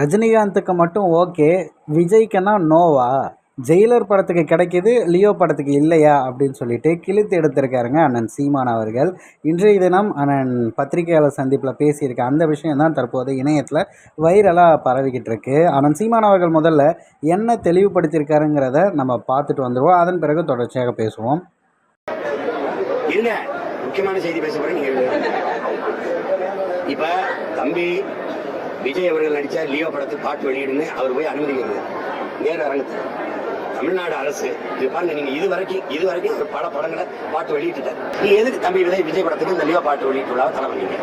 ரஜினிகாந்துக்கு மட்டும் okay விஜய்க்குன்னா Noah. Jailer படத்துக்கு கிடைக்கிது லியோ படத்துக்கு இல்லையா? அப்படின்னு சொல்லிட்டு கிழித்து எடுத்திருக்காருங்க அண்ணன் சீமான் அவர்கள். இன்றைய தினம் அண்ணன் பத்திரிகையாளர் சந்திப்பில் பேசியிருக்க அந்த விஷயம் தான் தற்போது இணையத்தில் வைரலாக பரவிக்கிட்டு இருக்கு. அண்ணன் சீமான் அவர்கள் முதல்ல என்ன தெளிவுபடுத்தியிருக்காருங்கிறத நம்ம பார்த்துட்டு வந்துடுவோம் அதன் பிறகு தொடர்ச்சியாக பேசுவோம். முக்கியமான செய்தி பேச இப்போ தம்பி விஜய் அவர்கள் நடிச்ச லியோ படத்துக்கு பாட்டு வெளியிடுன்னு அவர் போய் அனுமதிக்கிறது. நேர அரங்கத்தில். தமிழ்நாடு அரசு இது பாருங்க நீங்க இது வரைக்கும் இது வரைக்கும் ஒரு பல படங்களை பாட்டு வெளியிட்டுட்டார். நீ எதுக்கு தம்பி விஜய் விஜய் படத்துக்கு இந்த லியோ பாட்டு வெளியிட்டுள்ளா தலை பண்ணீங்க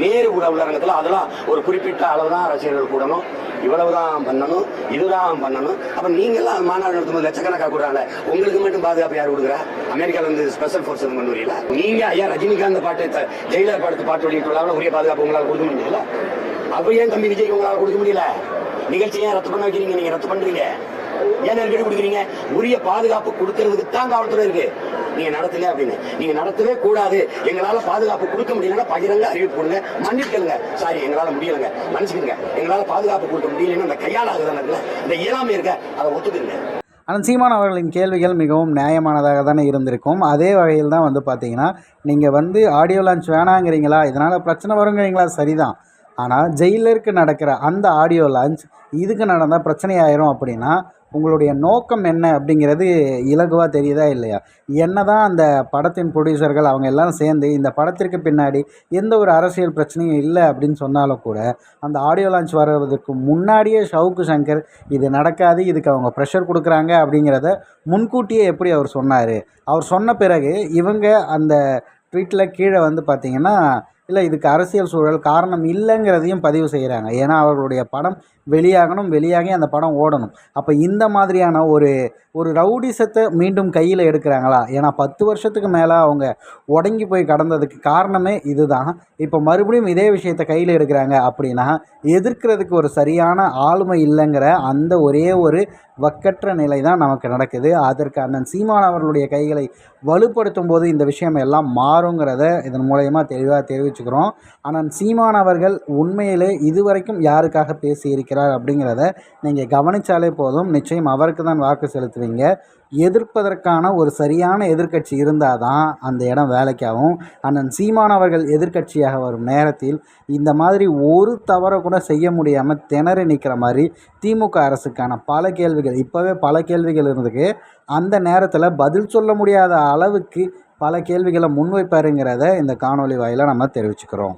நேரு கூட உள்ள அரங்கத்துல அதெல்லாம் ஒரு குறிப்பிட்ட அளவு தான் ரசிகர்கள் கூடணும். இவ்வளவுதான் பண்ணணும் இதுதான் பண்ணணும். அப்ப நீங்க எல்லாம் மாநாடு நடத்தும்போது லட்சக்கணக்காக கூடுறாங்க உங்களுக்கு மட்டும் பாதுகாப்பு யார் கொடுக்குறா? அமெரிக்கால இருந்து ஸ்பெஷல் ஃபோர்ஸ் எதுவும் கொண்டு நீங்க ஐயா ரஜினிகாந்த் பாட்டு ஜெயிலர் படத்து பாட்டு வெளியிட்டுள்ளாங்க உரிய பாதுகாப்பு உங்களால் கொடுக்க முடியல அப்ப ஏன் தம்பி விஜய்க்கு உங்களால கொடுக்க முடியல? நிகழ்ச்சி ஏன் ரத்து பண்ண வைக்கிறீங்க? நீங்க ரத்து பண்றீங்க. ஏன் நெருக்கடி கொடுக்குறீங்க? உரிய பாதுகாப்பு கொடுக்கறதுக்கு தான் காவல்துறை இருக்கு. நீங்க நடத்துங்க அப்படின்னு. நீங்க நடத்தவே கூடாது. எங்களால பாதுகாப்பு கொடுக்க முடியலன்னா பகிரங்க அறிவிப்பு கொடுங்க. மன்னிக்கலுங்க சாரி எங்களால முடியலங்க. மன்னிச்சுக்கங்க எங்களால பாதுகாப்பு கொடுக்க முடியலன்னு அந்த கையால் ஆகுதான இந்த இயலாமை இருக்க அதை ஒத்துக்குங்க ஆனால் சீமான் அவர்களின் கேள்விகள் மிகவும் நியாயமானதாக தானே இருந்திருக்கும். அதே வகையில் தான் வந்து பார்த்தீங்கன்னா நீங்கள் வந்து ஆடியோ லான்ச் வேணாங்கிறீங்களா? இதனால் பிரச்சனை வருங்கிறீங்களா? சரிதான். ஆனால் ஜெயிலருக்கு நடக்கிற அந்த ஆடியோ லான்ச் இதுக்கு நடந்தால் பிரச்சனையாயிரும் அப்படின்னா உங்களுடைய நோக்கம் என்ன அப்படிங்கிறது இலகுவாக தெரியுதா இல்லையா? என்ன தான் அந்த படத்தின் ப்ரொடியூசர்கள் அவங்க எல்லாம் சேர்ந்து இந்த படத்திற்கு பின்னாடி எந்த ஒரு அரசியல் பிரச்சனையும் இல்லை அப்படின்னு சொன்னாலும் கூட அந்த ஆடியோ லான்ச் வர்றதுக்கு முன்னாடியே ஷவுக்கு சங்கர் இது நடக்காது இதுக்கு அவங்க ப்ரெஷர் கொடுக்குறாங்க அப்படிங்கிறத முன்கூட்டியே எப்படி அவர் சொன்னார்? அவர் சொன்ன பிறகு இவங்க அந்த ட்வீட்டில் கீழே வந்து பார்த்திங்கன்னா இல்லை இதுக்கு அரசியல் சூழல் காரணம் இல்லைங்கிறதையும் பதிவு செய்கிறாங்க. ஏன்னா அவர்களுடைய படம் வெளியாகணும் வெளியாகி அந்த படம் ஓடணும். அப்போ இந்த மாதிரியான ஒரு ஒரு ரவுடிசத்தை மீண்டும் கையில் எடுக்கிறாங்களா? ஏன்னா பத்து வருஷத்துக்கு மேலே அவங்க உடங்கி போய் கடந்ததுக்கு காரணமே இதுதான். இப்போ மறுபடியும் இதே விஷயத்தை கையில் எடுக்கிறாங்க அப்படின்னா எதிர்க்கிறதுக்கு ஒரு சரியான ஆளுமை இல்லைங்கிற அந்த ஒரே ஒரு வக்கற்ற நிலை தான் நமக்கு நடக்குது. அதற்கு அண்ணன் சீமான் அவர்களுடைய கைகளை வலுப்படுத்தும் போது இந்த விஷயம் எல்லாம் மாறுங்கிறத இதன் மூலயமா தெளிவாக தெரிவிச்சுக்கிறோம். அண்ணன் சீமான் அவர்கள் உண்மையிலே இதுவரைக்கும் யாருக்காக பேசியிருக்கிறார் அப்படிங்கிறத நீங்கள் கவனித்தாலே போதும். நிச்சயம் அவருக்கு தான் வாக்கு செலுத்துவீங்க. எதிர்ப்பதற்கான ஒரு சரியான எதிர்க்கட்சி இருந்தால் தான் அந்த இடம் வேலைக்காகும். அண்ணன் சீமான் அவர்கள் எதிர்க்கட்சியாக வரும் நேரத்தில் இந்த மாதிரி ஒரு தவறை கூட செய்ய முடியாமல் திணறி நிற்கிற மாதிரி திமுக அரசுக்கான பல கேள்விகள் இப்போவே பல கேள்விகள் இருந்துக்கு அந்த நேரத்தில் பதில் சொல்ல முடியாத அளவுக்கு பல கேள்விகளை முன்வைப்பாருங்கிறத இந்த காணொளி வாயிலாக நம்ம தெரிவிச்சுக்கிறோம்.